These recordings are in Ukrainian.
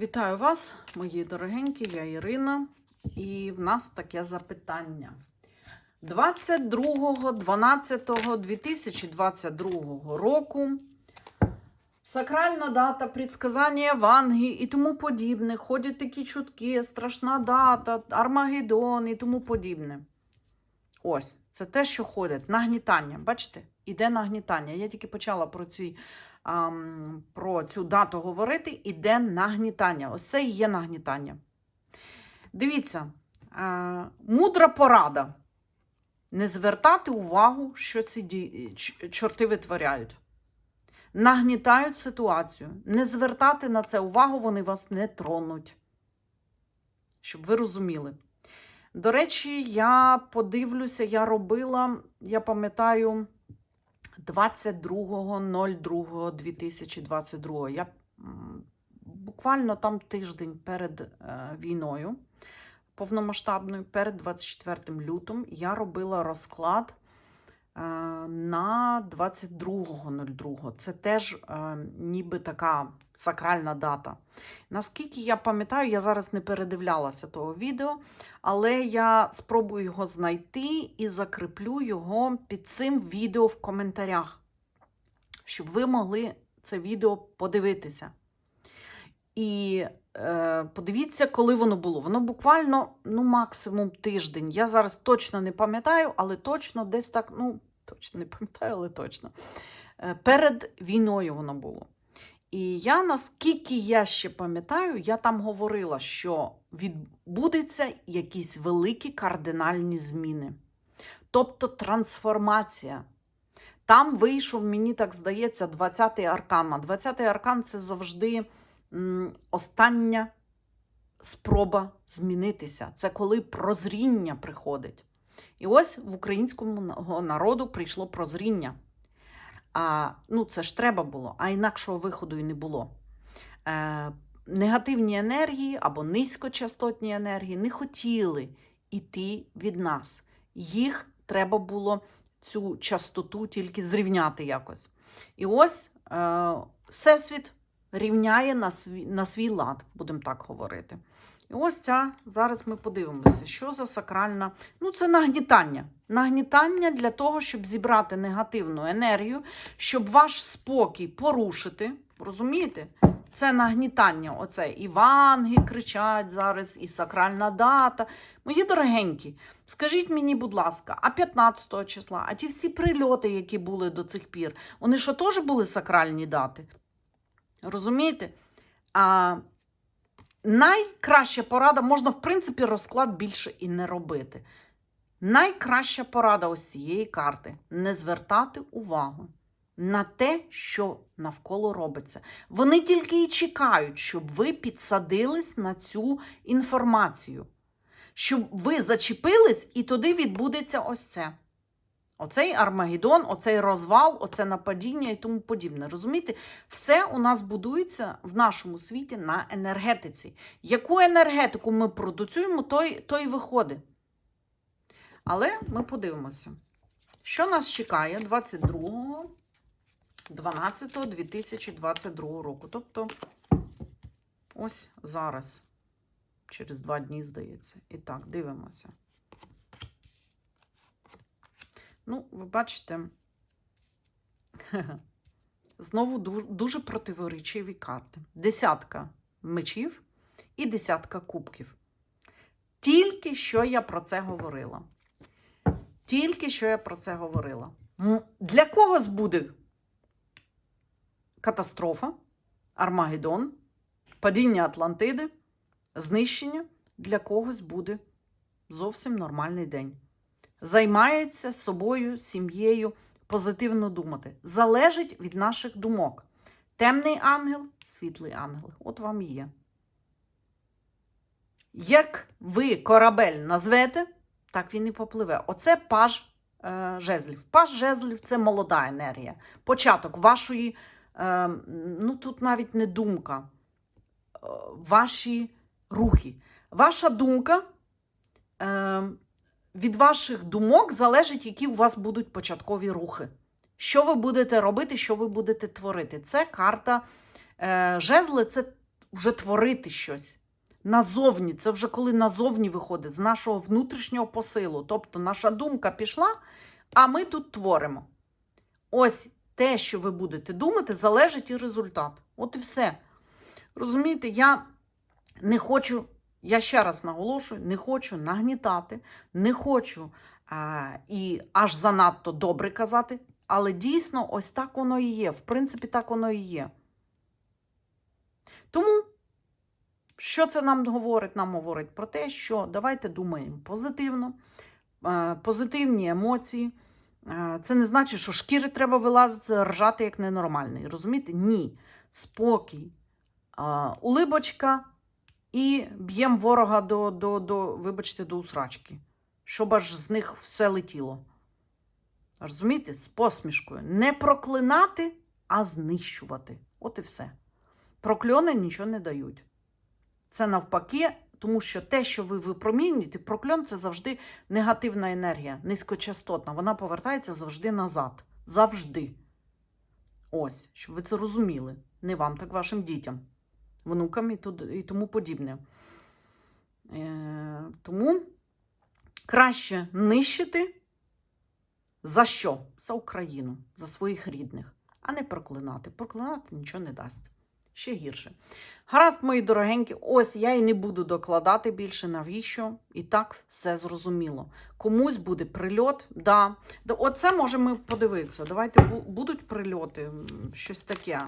Вітаю вас, мої дорогенькі, я Ірина, і в нас таке запитання. 22.12.2022 року сакральна дата, предсказання Ванги і тому подібне. Ходять такі чутки, страшна дата, Армагеддон і тому подібне. Ось, це те, що ходять. Нагнітання. Бачите? Іде нагнітання. Я тільки почала про цю, ам, про цю дату говорити. Іде нагнітання. Ось це і є нагнітання. Дивіться, а, мудра порада. Не звертати увагу, що ці ді... чорти витворяють. Нагнітають ситуацію. Не звертати на це увагу, вони вас не тронуть. Щоб ви розуміли. До речі, я подивлюся, я робила, я пам'ятаю, 22.02.2022. Я буквально там тиждень перед е, війною повномасштабною, перед 24 лютим, я робила розклад на 22.02. Це теж е, ніби така сакральна дата. Наскільки я пам'ятаю, я зараз не передивлялася того відео, але я спробую його знайти і закріплю його під цим відео в коментарях, щоб ви могли це відео подивитися. І е, подивіться, коли воно було. Воно буквально, ну, максимум тиждень. Я зараз точно не пам'ятаю, але точно десь так, ну, точно не пам'ятаю, але точно. Е, перед війною воно було. І я, наскільки я ще пам'ятаю, я там говорила, що відбудеться якісь великі кардинальні зміни. Тобто трансформація. Там вийшов, мені так здається, 20-й аркан. А 20-й аркан це завжди остання спроба змінитися. Це коли прозріння приходить. І ось в українському народу прийшло прозріння. А, ну, це ж треба було, а інакшого виходу і не було. Е, негативні енергії або низькочастотні енергії не хотіли йти від нас. Їх треба було цю частоту тільки зрівняти якось. І ось е, Всесвіт рівняє на свій, на свій лад, будемо так говорити. І ось ця, зараз ми подивимося, що за сакральна. Ну, це нагнітання. Нагнітання для того, щоб зібрати негативну енергію, щоб ваш спокій порушити. Розумієте? Це нагнітання. Оце і ванги кричать зараз, і сакральна дата. Мої дорогенькі, скажіть мені, будь ласка, а 15 числа, а ті всі прильоти, які були до цих пір, вони що теж були сакральні дати? Розумієте? А найкраща порада, можна, в принципі, розклад більше і не робити. Найкраща порада ось цієї карти не звертати увагу на те, що навколо робиться. Вони тільки і чекають, щоб ви підсадились на цю інформацію, щоб ви зачепились, і туди відбудеться ось це. Оцей Армагеддон, оцей розвал, оце нападіння і тому подібне. Розумієте, все у нас будується в нашому світі на енергетиці. Яку енергетику ми продуцюємо, той, той виходить. Але ми подивимося, що нас чекає 22 12.2022 року. Тобто, ось зараз, через два дні, здається. І так, дивимося. Ну, ви бачите, знову дуже противоречиві карти. Десятка мечів і десятка кубків. Тільки що я про це говорила. Тільки що я про це говорила. Для когось буде катастрофа, Армагеддон, падіння Атлантиди, знищення. Для когось буде зовсім нормальний день. Займається собою, сім'єю, позитивно думати. Залежить від наших думок. Темний ангел, світлий ангел. От вам є. Як ви корабель назвете, так він і попливе. Оце паж е, жезлів. Паж жезлів це молода енергія. Початок вашої, е, ну тут навіть не думка, е, ваші рухи. Ваша думка. Е, від ваших думок залежить, які у вас будуть початкові рухи. Що ви будете робити, що ви будете творити. Це карта е, жезли, це вже творити щось. Назовні, це вже коли назовні виходить з нашого внутрішнього посилу. Тобто наша думка пішла, а ми тут творимо. Ось те, що ви будете думати, залежить і результат. От і все. Розумієте, я не хочу, я ще раз наголошую, не хочу нагнітати, не хочу а, і аж занадто добре казати, але дійсно ось так воно і є. В принципі, так воно і є. Тому, що це нам говорить? Нам говорить про те, що давайте думаємо позитивно, е, позитивні емоції. Е, Це не значить, що шкіри треба вилазити, ржати як ненормальний. Розумієте? Ні. Спокій, е, улибочка і б'ємо ворога до, до, до, вибачте, до усрачки, щоб аж з них все летіло. Розумієте? З посмішкою. Не проклинати, а знищувати. От і все. Прокльони нічого не дають. Це навпаки, тому що те, що ви випромінюєте, прокльон це завжди негативна енергія, низькочастотна. Вона повертається завжди назад. Завжди. Ось, щоб ви це розуміли. Не вам, так вашим дітям, внукам і, тому подібне. Е, тому краще нищити за що? За Україну, за своїх рідних, а не проклинати. Проклинати нічого не дасть. Ще гірше. Гаразд, мої дорогенькі, ось я і не буду докладати більше, навіщо? І так все зрозуміло. Комусь буде прильот, да. Да, Оце можемо подивитися. Давайте будуть прильоти, щось таке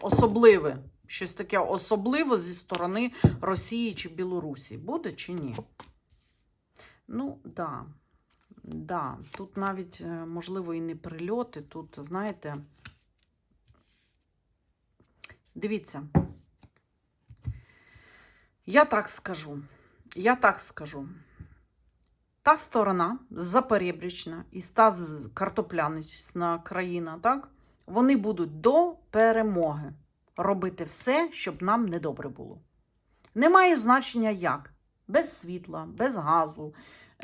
особливе. Щось таке особливе зі сторони Росії чи Білорусі. Буде чи ні? Ну, да. Да. Тут навіть, е, можливо, і не прильоти. Тут, знаєте, дивіться. Я так скажу. Я так скажу. Та сторона Запорєбрічна і та картоплянична країна, так? Вони будуть до перемоги робити все, щоб нам недобре було. Немає значення як. Без світла, без газу,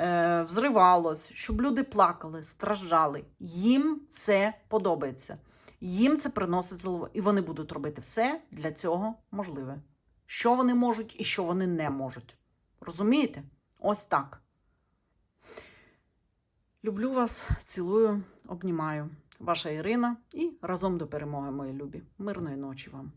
е, взривалось, щоб люди плакали, страждали. Їм це подобається. Їм це приносить зло. І вони будуть робити все для цього можливе. Що вони можуть і що вони не можуть. Розумієте? Ось так. Люблю вас, цілую, обнімаю. Ваша Ірина і разом до перемоги, мої любі. Мирної ночі вам.